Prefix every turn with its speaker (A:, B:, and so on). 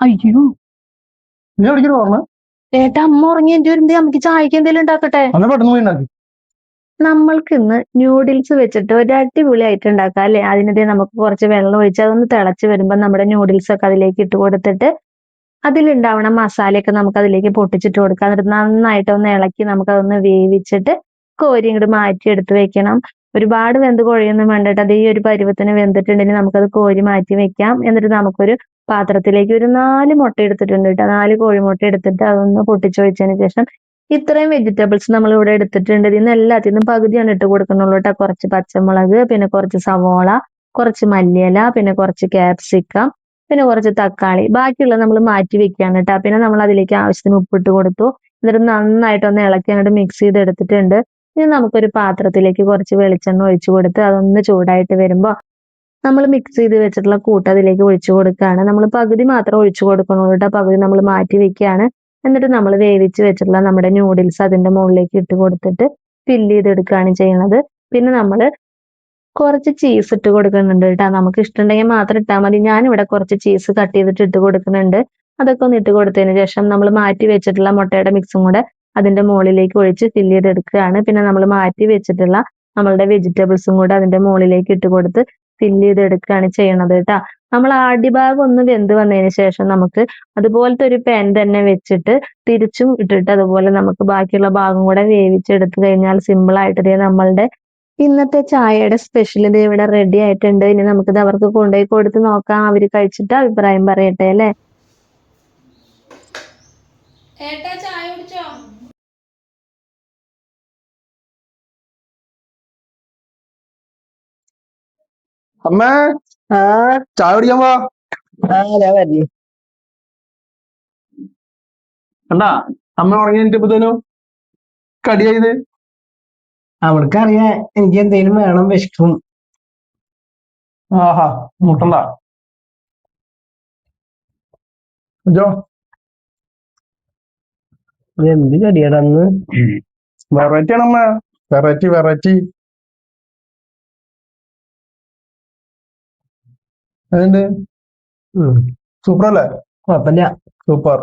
A: അയ്യോ.
B: നീ എവിടേക്കാണ് പറഞ്ഞ?
A: ഏട്ടാ അമ്മ ഉറങ്ങി എന്റെ വരുമ്പോ നമുക്ക് ചായക്ക് എന്തെങ്കിലും ഉണ്ടാക്കട്ടെ?
B: അന്ന് പെട്ടെന്ന് പോയി ഉണ്ടാക്കി.
A: നമ്മൾക്ക് ഇന്ന് ന്യൂഡിൽസ് വെച്ചിട്ട് ഒരു അടിപൊളി ആയിട്ട് ഉണ്ടാക്കാം അല്ലെ? അതിനിടെ നമുക്ക് കുറച്ച് വെള്ളം ഒഴിച്ച് അതൊന്ന് തിളച്ച് വരുമ്പോൾ നമ്മുടെ ന്യൂഡിൽസ് ഒക്കെ അതിലേക്ക് ഇട്ട് കൊടുത്തിട്ട് അതിലുണ്ടാവണ മസാലയൊക്കെ നമുക്ക് അതിലേക്ക് പൊട്ടിച്ചിട്ട് കൊടുക്കാം. എന്നിട്ട് നന്നായിട്ട് ഒന്ന് ഇളക്കി നമുക്ക് അതൊന്ന് വേവിച്ചിട്ട് കോരി ഇങ്ങോട്ട് മാറ്റി എടുത്ത് വെക്കണം. ഒരുപാട് വെന്ത് കുഴയൊന്നും വേണ്ടിട്ട് അത് ഈ ഒരു പരുവത്തിന് വെന്തിട്ടുണ്ടെങ്കിൽ നമുക്കത് കോരി മാറ്റി വെക്കാം. എന്നിട്ട് നമുക്കൊരു പാത്രത്തിലേക്ക് ഒരു നാല് മുട്ട എടുത്തിട്ടുണ്ട് കേട്ടോ. നാല് കോഴിമുട്ട എടുത്തിട്ട് അതൊന്ന് പൊട്ടിച്ചൊഴിച്ചതിന് ശേഷം ഇത്രയും വെജിറ്റബിൾസ് നമ്മൾ ഇവിടെ എടുത്തിട്ടുണ്ട്. ഇതിന്ന് എല്ലാത്തിനും പകുതിയാണ് ഇട്ട് കൊടുക്കുന്നുള്ളൂ കേട്ടോ. കുറച്ച് പച്ചമുളക് പിന്നെ കുറച്ച് സവോള കുറച്ച് മല്ലിയില പിന്നെ കുറച്ച് ക്യാപ്സിക്കം പിന്നെ കുറച്ച് തക്കാളി. ബാക്കിയുള്ളത് നമ്മൾ മാറ്റി വെക്കുകയാണ് കേട്ടോ. പിന്നെ നമ്മൾ അതിലേക്ക് ആവശ്യത്തിന് ഉപ്പിട്ട് കൊടുത്തു. എന്നിട്ട് നന്നായിട്ടൊന്ന് ഇളക്കി അങ്ങോട്ട് മിക്സ് ചെയ്ത് എടുത്തിട്ടുണ്ട് ഇനി നമുക്കൊരു പാത്രത്തിലേക്ക് കുറച്ച് വെളിച്ചെണ്ണ ഒഴിച്ചു കൊടുത്ത് അതൊന്ന് ചൂടായിട്ട് വരുമ്പോൾ നമ്മൾ മിക്സ് ചെയ്ത് വെച്ചിട്ടുള്ള കൂട്ട് അതിലേക്ക് ഒഴിച്ചു കൊടുക്കുകയാണ്. നമ്മൾ പകുതി മാത്രം ഒഴിച്ചു കൊടുക്കണുള്ളൂ കേട്ടോ. പകുതി നമ്മൾ മാറ്റി വെക്കുകയാണ്. എന്നിട്ട് നമ്മൾ വേവിച്ച് വെച്ചിട്ടുള്ള നമ്മുടെ ന്യൂഡിൽസ് അതിന്റെ മുകളിലേക്ക് ഇട്ട് കൊടുത്തിട്ട് ഫില്ല് ചെയ്തെടുക്കുകയാണ് ചെയ്യുന്നത്. പിന്നെ നമ്മൾ കുറച്ച് ചീസ് ഇട്ട് കൊടുക്കുന്നുണ്ട് കേട്ടോ. നമുക്ക് ഇഷ്ടമുണ്ടെങ്കിൽ മാത്രം ഇട്ടാൽ മതി. ഞാനിവിടെ കുറച്ച് ചീസ് കട്ട് ചെയ്തിട്ട് ഇട്ട് കൊടുക്കുന്നുണ്ട്. അതൊക്കെ ഒന്ന് ഇട്ട് കൊടുത്തതിന് ശേഷം നമ്മൾ മാറ്റി വെച്ചിട്ടുള്ള മുട്ടയുടെ മിക്സും കൂടെ അതിന്റെ മുകളിലേക്ക് ഒഴിച്ച് ഫില്ല് ചെയ്തെടുക്കുകയാണ്. പിന്നെ നമ്മൾ മാറ്റി വെച്ചിട്ടുള്ള നമ്മളുടെ വെജിറ്റബിൾസും കൂടെ അതിന്റെ മുകളിലേക്ക് ഇട്ട് കൊടുത്ത് ഫില്ല് ചെയ്തെടുക്കുകയാണ് ചെയ്യണത് കേട്ടോ. നമ്മൾ അടിഭാഗം ഒന്ന് വെന്ത് വന്നതിന് ശേഷം നമുക്ക് അതുപോലത്തെ ഒരു പാൻ തന്നെ വെച്ചിട്ട് തിരിച്ചും ഇട്ടിട്ട് അതുപോലെ നമുക്ക് ബാക്കിയുള്ള ഭാഗം കൂടെ വേവിച്ചെടുത്തു കഴിഞ്ഞാൽ സിമ്പിൾ ആയിട്ട് ഇതേ നമ്മളുടെ ഇന്നത്തെ ചായയുടെ സ്പെഷ്യൽ ഇത് ഇവിടെ റെഡി ആയിട്ടുണ്ട്. ഇനി നമുക്കിത് അവർക്ക് കൊണ്ടുപോയി കൊടുത്ത് നോക്കാം. അവർ കഴിച്ചിട്ട് അഭിപ്രായം പറയട്ടെ അല്ലേ?
C: ഏട്ടാ ചായ കുടിച്ചോ?
B: അമ്മേ
D: ആ.
B: ചായ കുടിക്കാൻ പോ
D: ആ ഞാൻ വരില്ല
B: കണ്ടാ അമ്മ ഉറങ്ങി എനിറ്റപ്പത്തേനും കടിയായത്
D: അറിയാ എനിക്ക് എന്തെങ്കിലും വേണം വിശക്കും.
B: ആഹാ മുട്ടണ്ട.
D: അജോ. എന്ത് കടിയടന്ന്
B: വെറൈറ്റി ആണ് അമ്മ വെറൈറ്റി വെറൈറ്റി. അതുണ്ട് സൂപ്പർ അല്ലേ
D: കുഴപ്പമില്ല.
B: സൂപ്പർ.